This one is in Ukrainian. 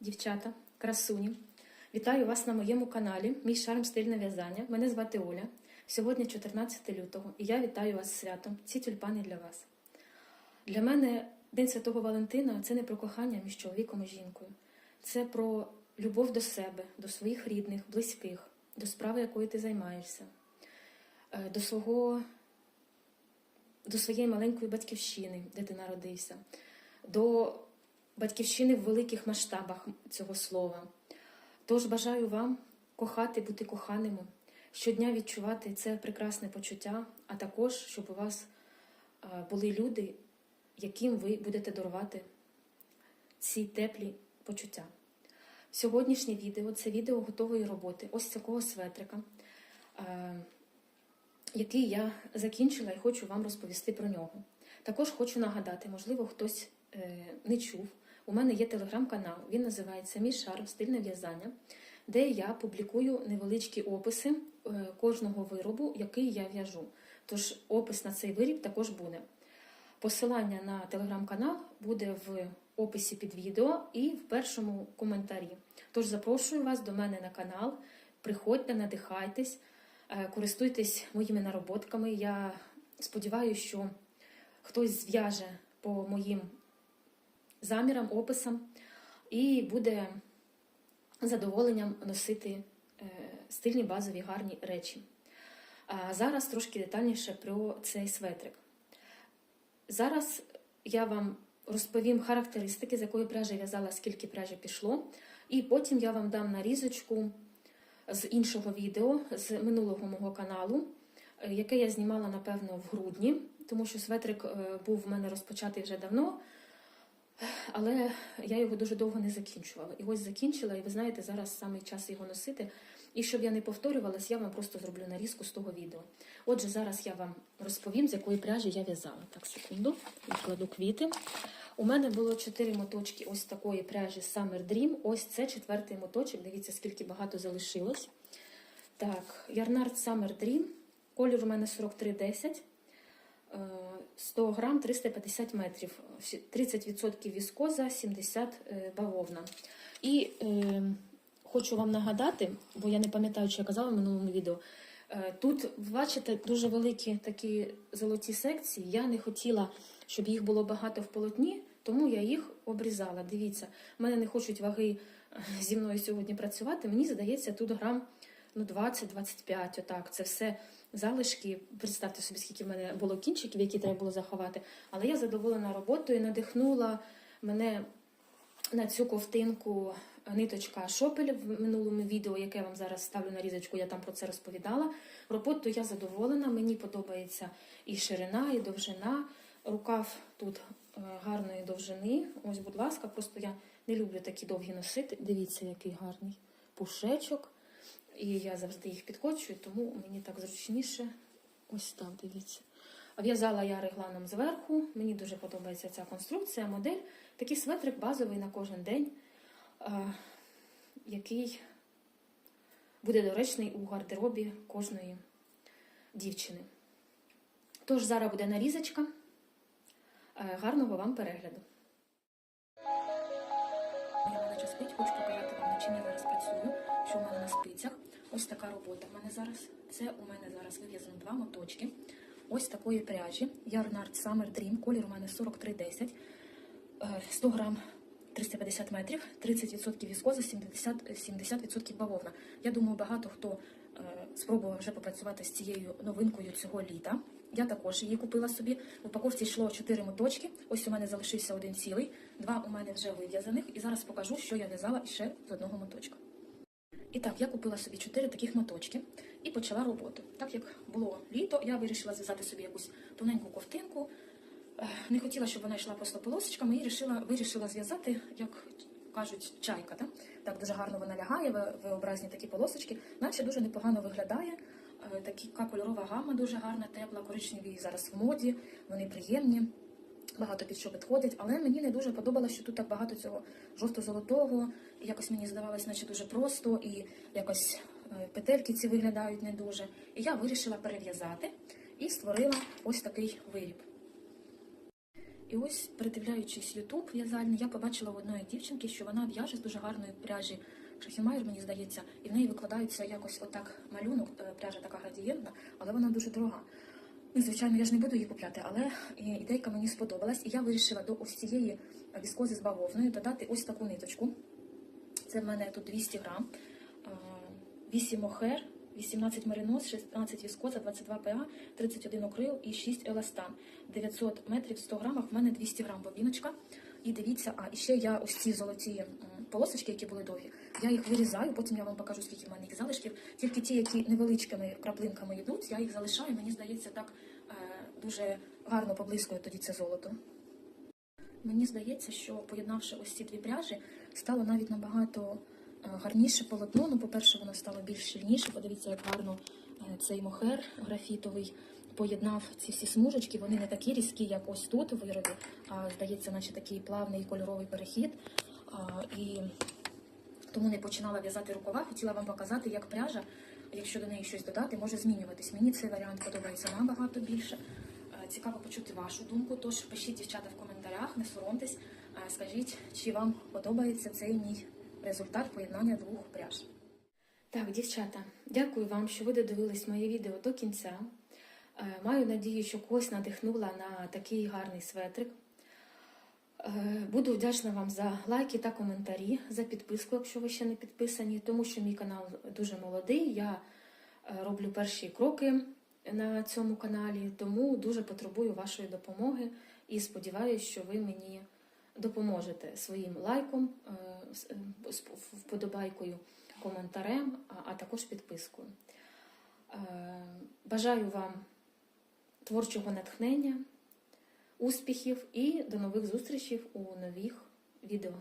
дівчата, красуні. Вітаю вас на моєму каналі. Мій шарм стильне в'язання. Мене звати Оля. Сьогодні 14 лютого, і я вітаю вас святом. Ці тюльпани для вас. Для мене День Святого Валентина це не про кохання між чоловіком і жінкою. Це про любов до себе, до своїх рідних, близьких, до справи, якою ти займаєшся, е, до свого до своєї маленької батьківщини, де ти народився, до батьківщини в великих масштабах цього слова. Тож бажаю вам кохати, бути коханими, щодня відчувати це прекрасне почуття, а також, щоб у вас були люди, яким ви будете дарувати ці теплі почуття. Сьогоднішнє відео це відео готової роботи, ось такого светрика. який я закінчила і хочу вам розповісти про нього. Також хочу нагадати, можливо, хтось е, не чув. У мене є телеграм-канал, він називається Мій шарм стильне в'язання, де я публікую невеличкі описи е, кожного виробу, який я в'яжу. Тож опис на цей виріб також буде. Посилання на телеграм-канал буде в описі під відео і в першому коментарі. Тож запрошую вас до мене на канал. Приходьте, надихайтесь, е, користуйтесь моїми нароботками. Я сподіваюся, що хтось зв'яже по моїм замірам, описам і буде задоволенням носити е, стильні базові гарні речі. А зараз трошки детальніше про цей светрик. Зараз я вам розповім характеристики, з якої пряжі в'язала, скільки пряжі пішло, і потім я вам дам нарізочку з іншого відео з минулого мого каналу, е, яке я знімала, напевно, в грудні, тому що светрик е, був в мене розпочатий вже давно, але я його дуже довго не закінчувала. І ось закінчила, і ви знаєте, зараз саме час його носити. І щоб я не повторювалась, я вам просто зроблю нарізку з того відео. Отже, зараз я вам розповім, з якої пряжі я в'язала. Так, секунду, відкладу квіти. У мене було чотири моточки ось такої пряжі Summer Dream. Ось це четвертий моточок. Дивіться, скільки багато залишилось. Так, Ярнард Summer Dream. Колір у мене 4310. Е, 100 грам 350 метрів. 30% віскоза, 70 е, бавовна. І е, хочу вам нагадати, бо я не пам'ятаю, що я казала в минулому відео. Е, Тут, бачите, дуже великі такі золоті секції. Я не хотіла, щоб їх було багато в полотні, тому я їх обрізала. Дивіться, мене не хочуть ваги е, зі мною сьогодні працювати. Мені здається, тут грам ну, 20-25. Отак. Це все залишки. Представте собі, скільки в мене було кінчиків, які треба було заховати. Але я задоволена роботою, надихнула мене на цю ковтинку ниточка Шопель в минулому відео, яке я вам зараз ставлю на різочку, я там про це розповідала. Роботою я задоволена, мені подобається і ширина, і довжина. Рукав тут е, гарної довжини. Ось, будь ласка, просто я не люблю такі довгі носити. Дивіться, який гарний пушечок. І я завжди їх підкочую, тому мені так зручніше. Ось так, дивіться. В'язала я регланом зверху. Мені дуже подобається ця конструкція, модель. Такий светрик базовий на кожен день, е, який буде доречний у гардеробі кожної дівчини. Тож зараз буде нарізочка. Е, Гарного вам перегляду. Моя малеча спить, хочу показати вам, над чим я зараз працюю, що в мене на спицях. Ось така робота в мене зараз. Це у мене зараз вив'язано два моточки. Ось такої пряжі. Ярнард Summer Dream, колір у мене 4310, е, 100 грам 350 метрів, 30% віскоза, 70%, 70% бавовна. Я думаю, багато хто е, спробував вже попрацювати з цією новинкою цього літа. Я також її купила собі. В упаковці йшло 4 моточки. Ось у мене залишився один цілий, два у мене вже вив'язаних. І зараз покажу, що я в'язала ще з одного моточка. І так, я купила собі 4 таких моточки і почала роботу. Так як було літо, я вирішила зв'язати собі якусь тоненьку ковтинку. Не хотіла, щоб вона йшла просто полосочками, і вирішила, вирішила зв'язати, як кажуть, чайка. Так? так дуже гарно вона лягає, в V-образні такі полосочки, наче дуже непогано виглядає. Е, Така кольорова гама дуже гарна, тепла, коричневі зараз в моді, вони приємні. Багато під що підходять, але мені не дуже подобалося, що тут так багато цього жовто-золотого. Якось мені здавалось, наче дуже просто, і якось е, петельки ці виглядають не дуже. І я вирішила перев'язати і створила ось такий виріб. І ось, передивляючись Ютуб в'язальний, я побачила в одної дівчинки, що вона в'яже з дуже гарної пряжі Шахімайр, мені здається, і в неї викладається якось отак малюнок, е, пряжа така градієнтна, але вона дуже дорога. Ну, звичайно, я ж не буду її купляти, але ідейка мені сподобалась, і я вирішила до ось цієї віскози з бавовною додати ось таку ниточку. Це в мене тут 200 грам, е, 8 мохер, 18 маринос, 16 віскоза, 22 ПА, 31 окрил і 6 еластан. 900 метрів в 100 грамах, в мене 200 грам бобіночка. І дивіться, а і ще я ось ці золоті полосочки, які були довгі, я їх вирізаю, потім я вам покажу, скільки в мене їх залишків. Тільки ті, які невеличкими краплинками йдуть, я їх залишаю. Мені здається, так е, дуже гарно поблискує тоді це золото. Мені здається, що поєднавши ось ці дві пряжі, стало навіть набагато е, гарніше полотно. Ну, по-перше, воно стало більш щільніше. Подивіться, як гарно е, цей мохер графітовий поєднав ці всі смужечки. Вони не такі різкі, як ось тут у виробі, а здається, наче такий плавний кольоровий перехід. І тому не починала в'язати рукава. Хотіла вам показати, як пряжа, якщо до неї щось додати, може змінюватись. Мені цей варіант подобається набагато більше. Цікаво почути вашу думку. Тож пишіть дівчата в коментарях, не соромтесь. Скажіть, чи вам подобається цей мій результат поєднання двох пряж. Так, дівчата, дякую вам, що ви додивились моє відео до кінця. Е, Маю надію, що когось надихнула на такий гарний светрик. Е, Буду вдячна вам за лайки та коментарі, за підписку, якщо ви ще не підписані, тому що мій канал дуже молодий. Я е, роблю перші кроки на цьому каналі, тому дуже потребую вашої допомоги і сподіваюся, що ви мені допоможете своїм лайком, е, вподобайкою, коментарем, а- також підпискою. Бажаю вам творчого натхнення, успіхів і до нових зустрічей у нових відео.